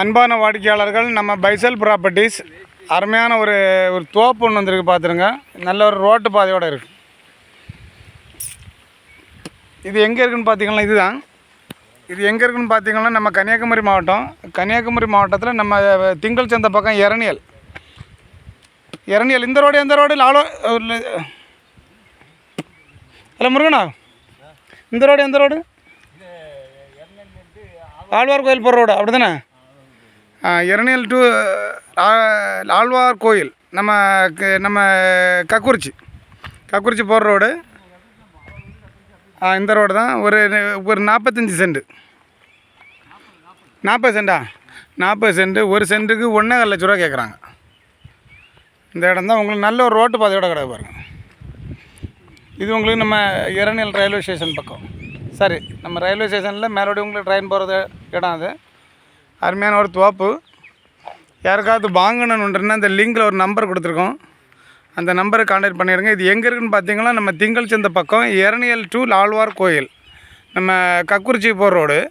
அன்பான வாடிக்கையாளர்கள் நம்ம பைசல் ப்ராப்பர்ட்டிஸ். அருமையான ஒரு ஒரு தோப்பு ஒன்று வந்திருக்கு பார்த்துருங்க நல்ல ஒரு ரோட்டு பாதையோடு இருக்குது இது எங்கே இருக்குதுன்னு பார்த்தீங்கன்னா இதுதான். இது எங்கே இருக்குன்னு பார்த்தீங்கன்னா நம்ம கன்னியாகுமரி மாவட்டம். கன்னியாகுமரி மாவட்டத்தில் நம்ம திங்கள் சந்தை பக்கம் இரணியல். இரணியல் இந்த ரோடு எந்த ரோடு? லாலோ ஹலோ முருகனா? இந்த ரோடு எந்த ரோடு? ஆழ்வார் கோயில் போகிற ரோடு அப்படி தானே இரணியல் டு ஆழ்வார் கோயில். நம்ம க- நம்ம கக்குறிச்சி. கக்குறிச்சி போகிற ரோடு. இந்த ரோடு தான். ஒரு ஒரு நாற்பத்தஞ்சி சென்ட் நாற்பது சென்டா நாற்பது சென்ட் ஒரு சென்ட்டுக்கு ஒன்றே லட்ச ரூபா கேட்குறாங்க இந்த இடம் தான் உங்களுக்கு நல்ல ஒரு ரோட்டு பாதையோட கிடக்கு பாருங்கள் இது உங்களுக்கு நம்ம இரணியல் ரயில்வே ஸ்டேஷன் பக்கம். சரி நம்ம ரயில்வே ஸ்டேஷனில் மேலோடி உங்களுக்கு ட்ரெயின் போகிறது இடம் அது. அருமையான ஒரு தோப்பு யாருக்காவது வாங்கணுன்றனா இந்த லிங்கில் ஒரு நம்பர் கொடுத்துருக்கோம். அந்த நம்பரை காண்டாக்ட் பண்ணிடுங்க இது எங்கே இருக்குன்னு பார்த்தீங்கன்னா நம்ம திங்கள் சந்த பக்கம் இரணியல் டு லால்வார் கோயில். நம்ம கக்குறிச்சி போகிற ரோடு.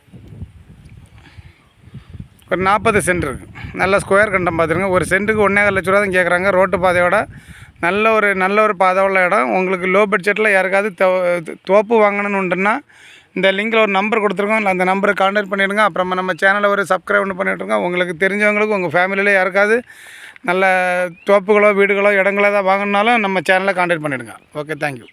ஒரு நாற்பது சென்ட் இருக்குது நல்ல ஸ்கொயர் கண்டம் பார்த்துருங்க ஒரு சென்ட்டுக்கு ஒன்றே லட்ச ரூபா தான் கேட்குறாங்க ரோட்டு பாதையோட நல்ல ஒரு நல்ல ஒரு பாதை உள்ள இடம். உங்களுக்கு லோ பட்ஜெட்டில் யாருக்காவது தோ- தோப்பு வாங்கணுன்னுட்டுனா இந்த லிங்கில் ஒரு நம்பர் கொடுத்துருக்கோம். அந்த நம்பரை கான்டாக்ட் பண்ணிவிடுங்க அப்புறமா நம்ம சேனலை ஒரு சப்ஸ்கிரைப் ஒன்று பண்ணிவிட்ருங்க உங்களுக்கு தெரிஞ்சவங்களுக்கு உங்கள் ஃபேமிலியில் யாருக்காவது நல்ல தோப்புகளோ வீடுகளோ இடங்களோ ஏதாவது வாங்கணுன்னாலும் நம்ம சேனலை கான்டாக்ட் பண்ணிவிடுங்க ஓகே தேங்க்யூ